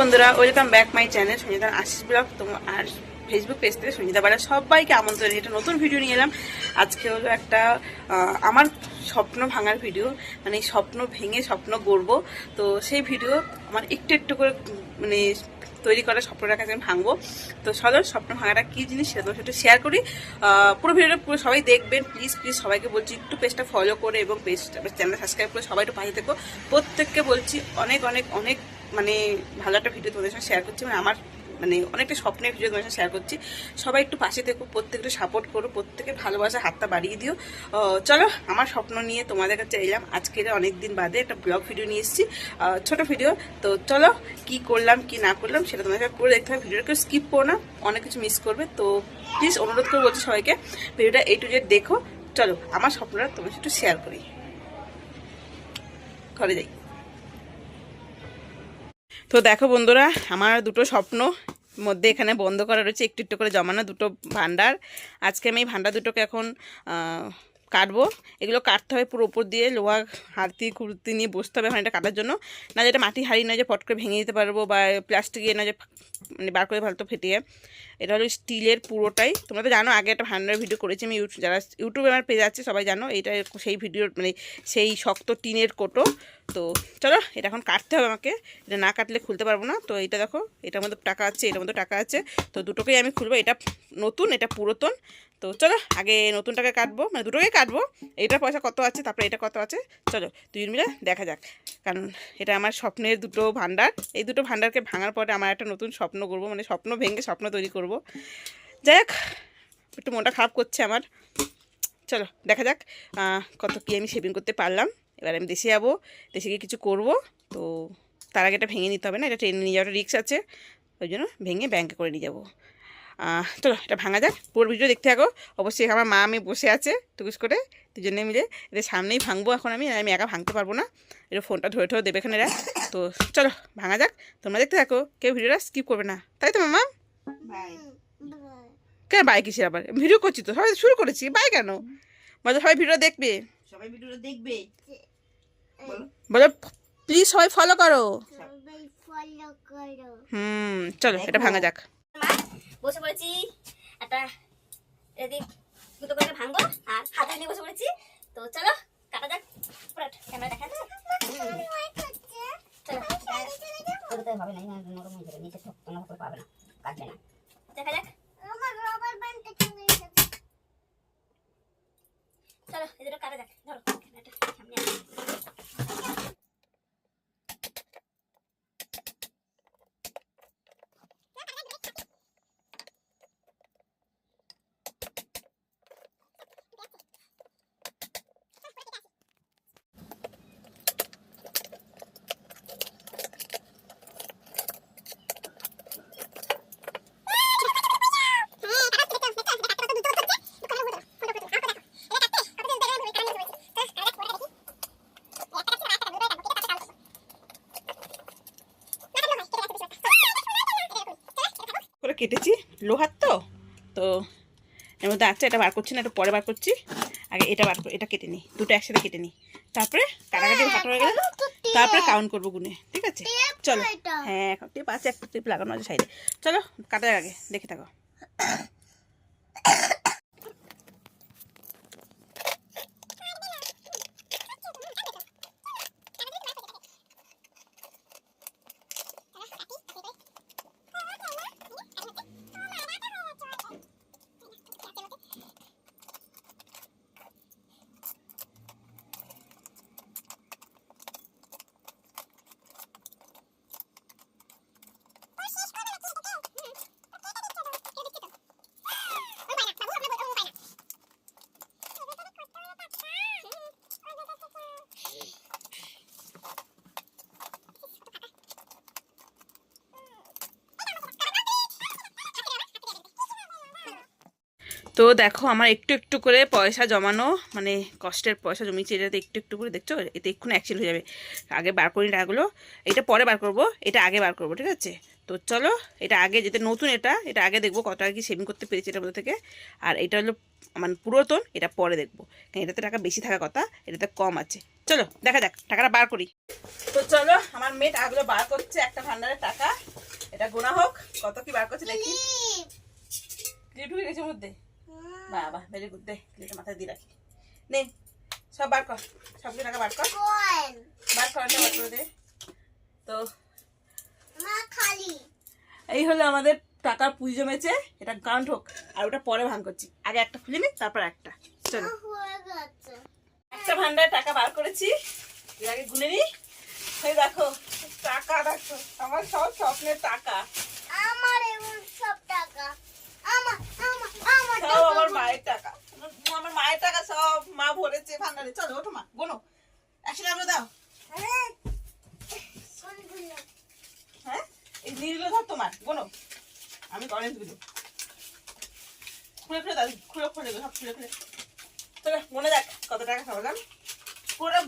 বন্ধুরা welcome back my channel সঞ্জিতার Ashis blog. তোমার আর ফেসবুক পেজ থেকে সঞ্জিতা বাড়া সবাইকে আমন্ত্রণ। এটা নতুন ভিডিও নিয়ে এলাম। আজকে হলো একটা আমার স্বপ্ন ভাঙার ভিডিও মানে স্বপ্ন ভেঙে স্বপ্ন গড়বো। তো সেই ভিডিও আমার একটু একটু করে মানে তৈরি করা স্বপ্নটার কাছে আমি ভাঙবো। তো সদর স্বপ্ন ভাঙাটা কী জিনিস সেটা তোমার সাথে শেয়ার করি। পুরো ভিডিওটা পুরো সবাই দেখবেন। প্লিজ প্লিজ সবাইকে বলছি, একটু পেজটা ফলো করে এবং পেজটা চ্যানেল সাবস্ক্রাইব করে সবাই একটু পাশে থেকো। প্রত্যেককে বলছি, অনেক অনেক অনেক মানে ভালো একটা ভিডিও তোমাদের সঙ্গে শেয়ার করছি। মানে আমার মানে অনেকটা স্বপ্নের ভিডিও তোমাদের সঙ্গে শেয়ার করছি। সবাই একটু পাশে থেকো, প্রত্যেকটা সাপোর্ট করো, প্রত্যেকের ভালোবাসা হাতটা বাড়িয়ে দিও। চলো, আমার স্বপ্ন নিয়ে তোমাদের কাছে এলাম। আজকের অনেক দিন বাদে একটা ব্লগ ভিডিও নিয়ে এসেছি। ছোটো ভিডিও তো চলো, কি করলাম, কি না করলাম সেটা তোমাদের পুরো দেখতে হবে। ভিডিওটা কেউ স্কিপ করো না, অনেক কিছু মিস করবে। তো প্লিজ অনুরোধ করে বলছি সবাইকে ভিডিওটা এই টু জেড দেখো। চলো, আমার স্বপ্নটা তোমার সাথে একটু শেয়ার করি। ঘরে যাই। তো দেখো বন্ধুরা, আমার দুটো স্বপ্ন মধ্যে এখানে বন্ধ করা রয়েছে, একটু একটু করে জমানো দুটো ভান্ডার। আজকে আমি এই ভান্ডার দুটোকে এখন কাটবো। এগুলো কাটতে হবে পুরো উপর দিয়ে, লোহা, হাতি, কুর্তি নিয়ে বসতে হবে এখন এটা কাটার জন্য। না যেটা মাটি হাড়ি না যে পট করে ভেঙে দিতে পারব বা প্লাস্টিক না যে মানে বার করে ভালো ফেটিয়ে এটা হলো স্টিলের পুরোটাই। তোমরা তো জানো, আগে একটা ভান্ডারের ভিডিও করেছি আমি ইউটিউব যারা ইউটিউবে আমার পেজ আছে সবাই জানো এইটা সেই ভিডিওর মানে সেই শক্ত টিনের কোটো। তো চলো, এটা এখন কাটতে হবে আমাকে। এটা না কাটলে খুলতে পারব না। তো এটা দেখো, এটার মধ্যে টাকা আছে, এটার মধ্যে টাকা আছে। তো দুটোকেই আমি খুলবো। এটা নতুন, এটা পুরাতন। তো চলো, আগে নতুনটাকে কাটবো মানে দুটোকেই কাটবো, এইটার পয়সা কত আছে, তারপরে এটা কত আছে, চলো দুজন মিলে দেখা যাক। কারণ এটা আমার স্বপ্নের দুটো ভান্ডার, এই দুটো ভান্ডারকে ভাঙার পরে আমার একটা নতুন স্বপ্ন করব মানে স্বপ্ন ভেঙে স্বপ্ন তৈরি করব। যাই হোক, একটু মনটা খারাপ করছে আমার। চলো, দেখা যাক কত কী আমি সেভিং করতে পারলাম। এবার আমি দেশে যাব, দেশে গিয়ে কিছু করব, তো তার আগে এটা ভেঙে নিতে হবে না, এটা ট্রেনে নিয়ে যাওয়াটা রিক্স আছে, ওই জন্য ভেঙে ব্যাংকে করে নিয়ে যাব। চলো এটা ভাঙা যাক। পুরো ভিডিও দেখতে থাকো। অবশ্যই আমার মা আমি বসে আছে টুকুস করে দুজনে মিলে। এদের সামনেই ভাঙবো এখন আমি আমি একা ভাঙতে পারব না। এটা ফোনটা ধরে ধরে দেবে এখানে রাখ তো চলো ভাঙা যাক। তোমরা দেখতে থাকো কেউ ভিডিওটা স্কিপ করবে না। তাই তো মামা? কেন বাই কিসের আবার? ভিডিও করছি তো সবাই শুরু করেছি বাই কেন? বলো সবাই ভিডিও দেখবে। সবাই ভিডিওটা দেখবে। বলো। বলো প্লিজ সবাই ফলো করো। সবাই ফলো করো। হুম চলো এটা ভাঙা যাক। বসে পড়েছি একটা রেডি দুটো করে ভাঙবো আর হাতে নিয়ে বসে পড়েছি। তো চলো কাটা যাক পুরো ক্যামেরা দেখা চলো হবে না নরম হয়ে যাবে নিচে শক্ত না করে পাবে না কাটবে না। দেখা যাক। আমার রবার ব্যান্ডটা চলে দুটো কাটা যাক ধরো ক্যামেরাটা সামনে আনো। করে কেটেছি লোহার তো। তো এর মধ্যে আচ্ছা এটা বার করছি না এটা পরে বার করছি। আগে এটা বার করে এটা কেটে নিই দুটো একসাথে কেটে নিই। তারপরে কাটাকাটি কাটা হয়ে গেলে তারপরে কাউন্ট করব গুনে ঠিক আছে? চলো হ্যাঁ এখন টেপ আছে একটা টেপ লাগানো আছে সাইডে। চলো কাটা আগে দেখে থাকো। তো দেখো আমার একটু একটু করে পয়সা জমানো মানে কষ্টের পয়সা জমিয়েছি এটাতে একটু একটু করে দেখছ? এতে এক্ষুনি অ্যাক্সিডেন্ট হয়ে যাবে। আগে বার করি টাকাগুলো এটা পরে বার করব এটা আগে বার করব ঠিক আছে? তো চলো এটা আগে যেটা নতুন এটা এটা আগে দেখব কত টাকা কি সেভিং করতে পেরেছি এটার মধ্যে থেকে। আর এটা হলো মানে পুরাতন এটা পরে দেখব। কারণ এটাতে টাকা বেশি থাকার কথা এটাতে কম আছে। চলো দেখা যাক টাকাটা বার করি। তো চলো আমার মেয়ে টাকাগুলো বার করছে একটা ভান্ডারের টাকা। এটা গোনা হোক কত কি বার করছে দেখি। ঢুকে গেছে মধ্যে। বাবা ভেরি গুড দে ক্লিপটা মাথায় দিয়ে রাখি। নে সব বার কর। সবগুলো টাকা বার কর। বার কর বার করে দে। তো মা খালি। এই হলো আমাদের টাকার পুঁজি জমেছে এটা কাউন্ট হোক আর ওটা পরে ভাঙ করছি। আগে একটা খুলে নি তারপর একটা। চলো। একটা ভান্ডার টাকা বার করেছি। এর আগে গুনে নি। দেখো টাকা দেখো আমার সব স্বপ্নের টাকা আমার এমন সব টাকা আমার আমার আমার সব টাকা আমার মায়ের টাকা। আমার- মায়ের টাকা সব মা ভরেছে ভান্ডারে। চলো ওঠো মা গোনো। একশো টাকা দাও। হ্যাঁ। হ্যাঁ? এই নীলগুলো ধর তোমার গোনো। আমি অরেঞ্জগুলো। খুলে খুলে দাও খুলে খুলে সব খুলে মনে যাক কত টাকা খাওয়ালাম পুরো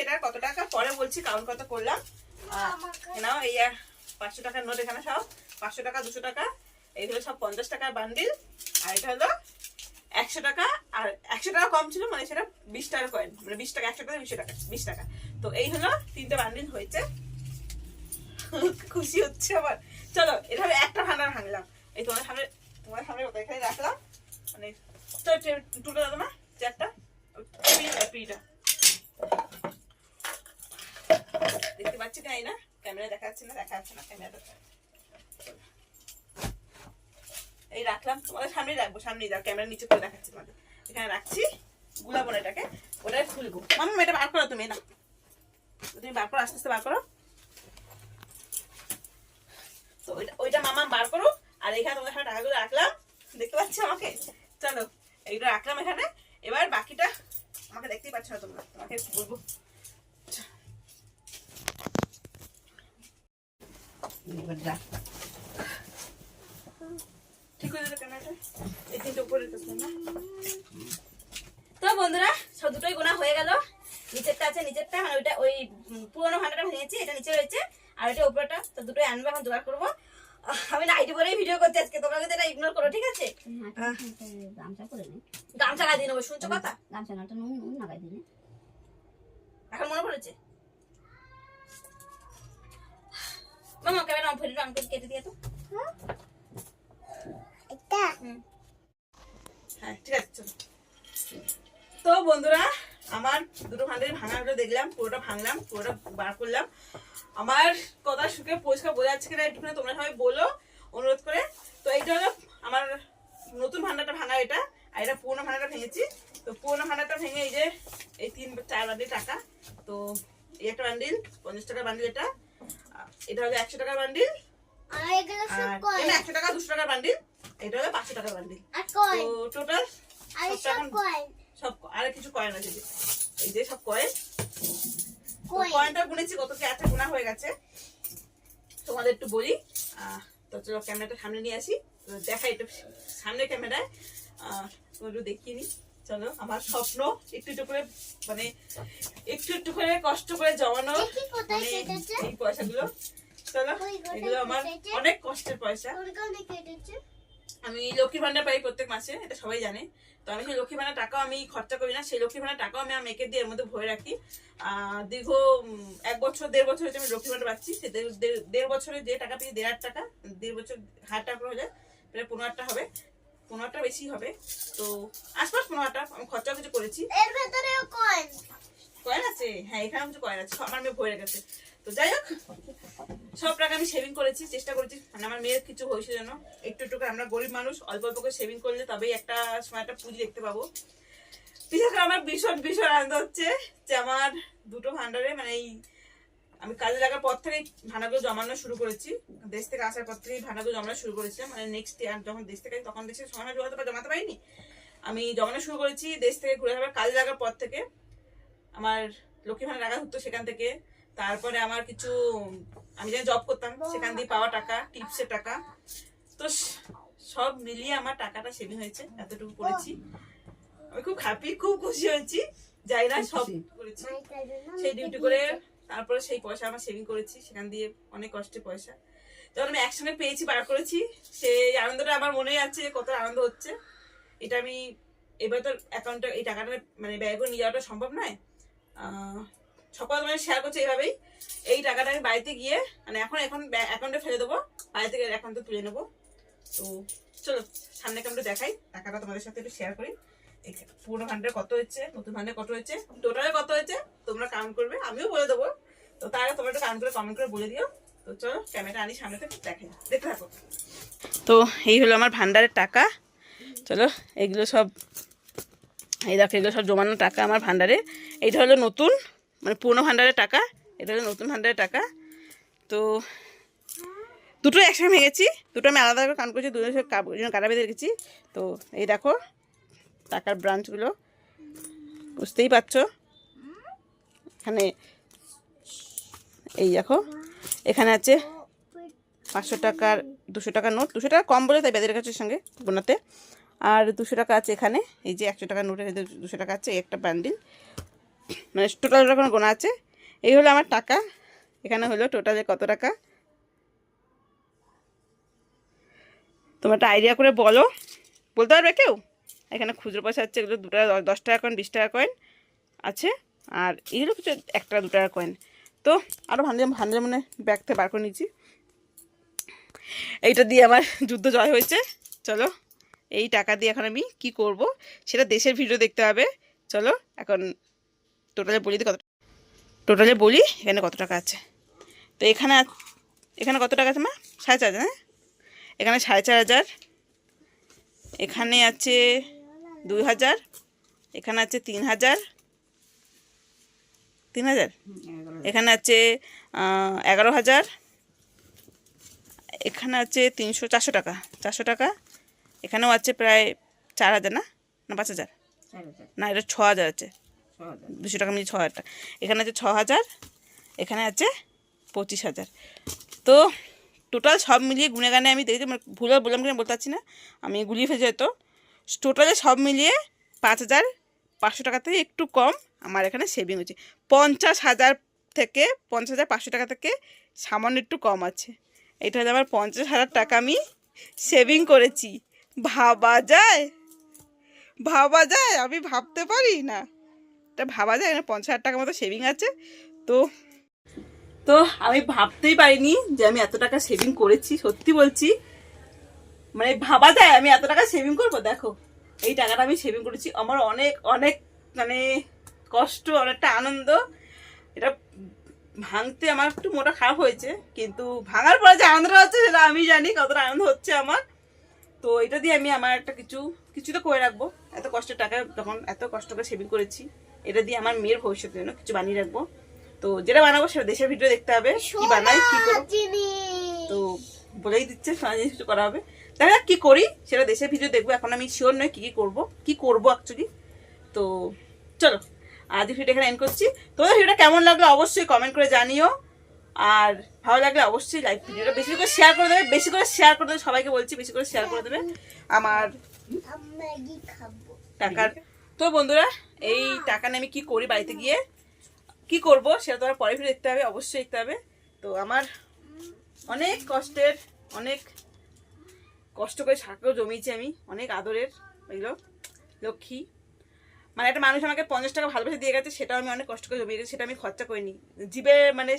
কাউন্ট করেছি এটা কত টাকা? পরে বলছি কাউন্ট কত করলাম। এই নাও এই আর পাঁচশো টাকার নোট এখানে সব। পাঁচশো টাকা দুশো টাকা এইগুলো সব পঞ্চাশ টাকার বান্ডিল আর এটা হলো একশো টাকা আর একশো টাকা কম ছিল মানে সেটা বিশ টাকার কয়েন মানে বিশ টাকা একশো টাকা বিশ টাকা বিশ টাকা। তো এই হলো তিনটে বান্ডিল হয়েছে। খুশি হচ্ছে আবার চলো এভাবে একটা ভান্ডার ভাঙলাম। এই তোমার সামনে তোমার সামনে এখানে রাখলাম। মানে টুটো দাও না চারটা পিটা তাই না ক্যামেরা যাচ্ছে না যাচ্ছে না, ক্যামেরা এই রাখলাম, তোমাদের সামনেই রাখব, সামনেই দাও ক্যামেরা নিচে করে দেখাচ্ছি তোমাদের। এখানে রাখছি গুলাবো এটাকে ওটাই খুলবো। মামা, এটা বার করো তুমি, না। তুমি বার করো, আস্তে আস্তে বার করো। তো ওইটা ওইটা মামা বার করো আর এখানে তোমাদের সামনে টাকাগুলো রাখলাম। দেখতে পাচ্ছ আমাকে? চলো এইটা রাখলাম এখানে। এবার বাকিটা আমাকে দেখতেই পাচ্ছ না তোমরা, তোমাকে বলব এবার রাখ। ঠিক হয়ে যাবে ক্যামেরাটা এই তিনটে উপরে রেখেছিলাম না তো বন্ধুরা সব দুটোই গোনা হয়ে গেল। নিচেরটা আছে নিচেরটা মানে ওইটা ওই পুরোনো ভান্ডারটা ভেঙেছি এটা নিচে রয়েছে। আর ওইটা উপরটা তো দুটোই আনব এখন জোগাড় করব। আমি নাইটি পরেই ভিডিও করছি আজকে তোমরা কিন্তু এটা ইগনোর করো ঠিক আছে? গামছা করে নে গামছা গায়ে দিয়ে নেব শুনছো কথা? গামছা না তো নুন নুন লাগাই দিলে এখন মনে পড়েছে অন করে কেটে দিয়ে তো। হ্যাঁ ঠিক আছে চলো। তো বন্ধুরা আমার দুটো ভান্ডারি ভাঙাগুলো দেখলাম পুরোটা ভাঙলাম পুরোটা বার করলাম। আমার কথা শুকে পরিষ্কার বোঝা যাচ্ছে কিনা একটুখানি তোমরা সবাই বলো অনুরোধ করে। তো এইটা হলো আমার নতুন ভান্ডারটা ভাঙা এটা আর এটা পুরোনো ভান্ডারটা ভেঙেছি। তো পুরোনো ভান্ডারটা ভেঙে এই যে এই তিন চার বান্ডিল টাকা তো এই একটা বান্ডিল পঞ্চাশ টাকার বান্ডিল এটা। এটা হলো একশো টাকার বান্ডিল। এটা একশো টাকা দুশো টাকার বান্ডিল। এটা হলো পাঁচশো টাকার বান্ডিল। তো টোটাল সব আর কিছু কয়েন আছে এই যে সব কয়েন কয়েন কয়েনটা গুনেছি কত কি আছে গোনা হয়ে গেছে। তোমাদের একটু বলি। আহ, তো চলো ক্যামেরাটা সামনে নিয়ে আসি। দেখাই একটু সামনে ক্যামেরায়। একটু দেখিয়ে নি চলো আমার স্বপ্ন একটু একটু করে মানে একটু একটু করে কষ্ট করে জমানো মানে? এই পয়সাগুলো। চলো এগুলো আমার অনেক কষ্টের পয়সা। আমি লক্ষ্মী ভান্ডার পাই প্রত্যেক মাসে এটা সবাই জানে। তো আমি সেই লক্ষ্মী ভান্ডার টাকাও আমি খরচা করি না সেই লক্ষ্মী ভান্ডার টাকাও আমি মেয়েকে দিয়ে এর মধ্যে ভরে রাখি। আহ, দীর্ঘ এক বছর দেড় বছর হয়েছে আমি লক্ষ্মী ভান্ডার পাচ্ছি। সে দেড়- বছরে যে টাকা পেয়ে দেড় টাকা দেড় বছর হাজার টাকা করে হয়ে যায় প্রায় পনেরো টাকা হবে। পনেরো হাজার টাকা বেশি হবে। তো আশপাশ পনেরোটা আমি খরচাও কিছু করেছি। এর ভেতরেও কয়েন কয়েন আছে? হ্যাঁ এখানে কিছু কয়েন আছে। আমার মেয়ে ভরে গেছে। তো যাই হোক সব টাকা আমি সেভিং করেছি চেষ্টা করেছি। মানে আমার মেয়ের কিছু হয়েছে যেন। একটু একটু করে আমরা গরিব মানুষ অল্প অল্প করে সেভিং করলে তবেই একটা সময় একটা পুঁজি দেখতে পাবো। বিশেষ করে আমার ভীষণ ভীষণ আনন্দ হচ্ছে যে আমার দুটো ভান্ডারে মানে এই আমি কাজে লাগার পর থেকেই ভাড়াগুলো জমানো শুরু করেছি। দেশ থেকে আসার পর থেকেই ভাড়াগুলো জমানো শুরু করেছি। মানে নেক্সট ইয়ার যখন দেশ থেকে তখন দেশে সময় জমাতে পা- জমাতে পারিনি। আমি জমানো শুরু করেছি দেশ থেকে ঘুরে আসার কাজে লাগার পর থেকে। আমার লক্ষ্মী ভাড়া রাখা হতো সেখান থেকে। তারপরে আমার কিছু আমি যেন জব করতাম সেখান দিয়ে পাওয়া টাকা টিপসের টাকা। তো সব মিলিয়ে আমার টাকাটা সেভিং হয়েছে এতটুকু করেছি। আমি খুব হ্যাপি খুব খুশি হয়েছি। যাই না সব করেছি। সেই ডিউটি করে তারপরে সেই পয়সা আমার সেভিং করেছি, সেখান দিয়ে অনেক কষ্টে পয়সা। যখন আমি একসঙ্গে পেয়েছি, বার করেছি। সেই আনন্দটা আমার মনে আছে কত আনন্দ হচ্ছে। এটা আমি এবার তো অ্যাকাউন্টে এই টাকাটা মানে ব্যয় করে নিয়ে যাওয়াটা সম্ভব নয়। সকল মানে শেয়ার করছে এইভাবেই এই টাকাটা আমি বাড়িতে গিয়ে মানে এখন এখন অ্যাকাউন্টে ফেলে দেবো। বাড়ি থেকে অ্যাকাউন্টে তুলে নেব। তো চলো, সামনে অ্যাকাউন্টে দেখাই। টাকাটা তোমাদের সাথে একটু শেয়ার করি। পুরোনো ভান্ডারে কত হচ্ছে? নতুন ভান্ডারে কত হয়েছে টোটালে কত হয়েছে তোমরা কাউন্ট করবে, আমিও বলে দেবো। তো তার আগে তোমরা একটু কাউন্ট করে কমেন্ট করে বলে দিও। তো চলো ক্যামেরা আনি সামনে থেকে দেখে দেখতে থাকো। তো এই হলো আমার ভান্ডারের টাকা। চলো, এগুলো সব এই দেখো, এগুলো সব জমানো টাকা আমার ভান্ডারে। এইটা হলো নতুন মানে পুরোনো ভান্ডারের টাকা। এটা হলো নতুন ভান্ডারের টাকা। তো দুটো একসঙ্গে ভেঙেছি। দুটো আমি আলাদা করে কান করেছি দুটো সব কাটা বেঁধে রেখেছি। তো এই দেখো টাকার ব্রাঞ্চগুলো। বুঝতেই পারছ? এখানে এই দেখো, এখানে আছে পাঁচশো টাকার দুশো টাকার নোট। দুশো টাকা কম বলে তাই বেদের রেখেছে সঙ্গে গোনাতে আর দুশো টাকা আছে এখানে, এই যে একশো টাকার নোটের দুশো টাকা আছে একটা বান্ডিল মানে টোটাল রকম গোনা আছে। এই হলো আমার টাকা। এখানে হলো টোটালে কত টাকা? তোমরা একটা আইডিয়া করে বলো। বলতে পারবে কেউ? এখানে খুচরো পয়সা আছে এগুলো দু টাকা দশ- টাকা কয়েন বিশ টাকা কয়েন আছে। আর এগুলো কিছু এক টাকা দু টাকা কয়েন তো আরও ভালো ভালো মানে ব্যাগ থেকে বার করে নিয়েছি। এইটা দিয়ে আমার যুদ্ধ জয় হয়েছে। চলো, এই টাকা দিয়ে এখন আমি কি করব? সেটা দেশের ভিডিও দেখতে হবে। চলো, এখন টোটালে বলি কত টোটালে বলি, এখানে কত টাকা আছে। তো এখানে এখানে কত টাকা আছে মা? সাড়ে চার হাজার হ্যাঁ? এখানে সাড়ে চার হাজার। এখানে আছে দুই হাজার এখানে আছে তিন হাজার তিন হাজার? এখানে আছে এগারো হাজার এখানে আছে তিনশো চারশো টাকা চারশো টাকা। এখানেও আছে প্রায় চার হাজার না? না পাঁচ হাজার? না এটা ছ হাজার আছে। দুশো টাকা মিলিয়ে ছ হাজার টাকা এখানে আছে ছ হাজার এখানে আছে পঁচিশ হাজার। তো টোটাল সব মিলিয়ে গুনে গানে আমি দেখছি মানে ভুল বললাম কিনা বলতে পারছি না। আমি গুলিয়ে ফেলছি হয়তো। টোটালে সব মিলিয়ে পাঁচ হাজার পাঁচশো টাকা থেকে একটু কম আমার এখানে সেভিং হচ্ছে। পঞ্চাশ হাজার থেকে, পঞ্চাশ হাজার পাঁচশো টাকা থেকে সামান্য একটু কম আছে। এটা হচ্ছে আমার পঞ্চাশ হাজার টাকা আমি সেভিং করেছি। ভাবা যায়? ভাবা যায়? আমি ভাবতে পারি না। এটা ভাবা যায়? না পঞ্চাশ হাজার টাকার মতো সেভিং আছে। তো তো আমি ভাবতেই পারিনি যে আমি এত টাকা সেভিং করেছি, সত্যি বলছি। মানে ভাবা যায় আমি এত টাকা সেভিং করব? দেখো এই টাকাটা আমি সেভিং করেছি। আমার অনেক অনেক মানে কষ্ট অনেকটা আনন্দ। এটা ভাঙতে আমার একটু মোটা খারাপ হয়েছে কিন্তু ভাঙার পরে যে আনন্দটা হচ্ছে সেটা আমি জানি কতটা আনন্দ হচ্ছে আমার। তো এটা দিয়ে আমি আমার একটা কিছু কিছু তো করে রাখব। এত কষ্টের টাকা যখন এত কষ্ট করে সেভিং করেছি এটা দিয়ে আমার মেয়ের ভবিষ্যতের জন্য কিছু বানিয়ে রাখব। তো যেটা বানাবো সেটা দেশের ভিডিও দেখতে হবে কি বানাই কি করব। তো বলেই দিচ্ছে সোনা জিনিস কিছু করা হবে। দেখা যাক কি করি? সেটা দেশের ভিডিও দেখব, এখন আমি শিওর নয় কি কি করব। কি করব অ্যাকচুয়ালি তো চলো, আজ ভিডিও এখানে এন্ড করছি। তোমাদের ভিডিওটা কেমন লাগল অবশ্যই কমেন্ট করে জানিও। আর ভালো লাগলে অবশ্যই লাইক ভিডিওটা বেশি করে শেয়ার করে দেবে, বেশি করে শেয়ার করে দেবে, সবাইকে বলছি বেশি করে শেয়ার করে দেবে। আমার টাকার তো বন্ধুরা, এই টাকা নিয়ে আমি কি করি বাড়িতে গিয়ে? কি করব সেটা তোমার পরে ফিরে দেখতে হবে, অবশ্যই দেখতে হবে। তো আমার অনেক কষ্টের, অনেক কষ্ট করে শাকও জমিয়েছি আমি। অনেক আদরের এগুলো লক্ষ্মী। মানে একটা মানুষ আমাকে পঞ্চাশ টাকা ভালোবেসে দিয়ে গেছে, সেটাও আমি অনেক কষ্ট করে জমিয়ে গেছি সেটা আমি খরচা করিনি। জিবে মানে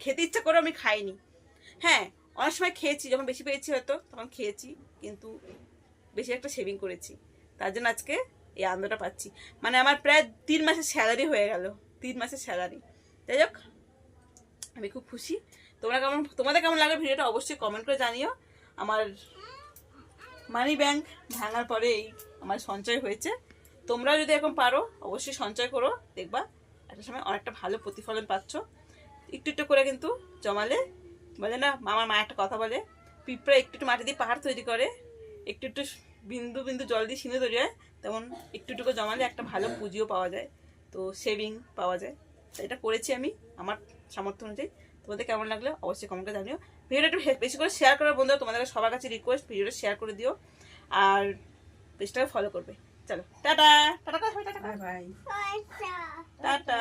খেতে ইচ্ছা করে আমি খাইনি। হ্যাঁ অনেক সময় খেয়েছি, যখন বেশি পেয়েছি হয়তো, তখন খেয়েছি, কিন্তু বেশি একটা সেভিং করেছি। তার জন্য আজকে এই আনন্দটা পাচ্ছি। মানে আমার প্রায় তিন মাসের স্যালারি হয়ে গেল, তিন মাসের স্যালারি যাই হোক, আমি খুব খুশি। তোমরা কেমন, তোমাদের কেমন লাগে ভিডিওটা অবশ্যই কমেন্ট করে জানিও। আমার মানি ব্যাংক ভাঙার পরে এই আমার সঞ্চয় হয়েছে। তোমরাও যদি এখন পারো, অবশ্যই সঞ্চয় করো। দেখবা, একটা সময় অনেকটা ভালো প্রতিফলন পাচ্ছ। একটু একটু করে কিন্তু জমালে। বলে না আমার মা একটা কথা বলে, পিঁপড়া একটু একটু মাটি দিয়ে পাহাড় তৈরি করে, একটু একটু বিন্দু বিন্দু জল দিয়ে সিঁড়ে তৈরি হয়, তেমন একটু একটু জমালে একটা ভালো পুঁজিও পাওয়া যায়, তো সেভিং পাওয়া যায়। এটা করেছি আমি, আমার সামর্থ্য অনুযায়ী। তোমাদের কেমন লাগল অবশ্যই কমেন্টে জানিও। ভিডিওটা একটু বেশি করে শেয়ার করার বন্ধু তোমাদের সবার কাছে রিকোয়েস্ট ভিডিওটা শেয়ার করে দিও। আর পেজটাকে ফলো করবে। চলো টাটা টাটা করে করো। টাটা। টাটা।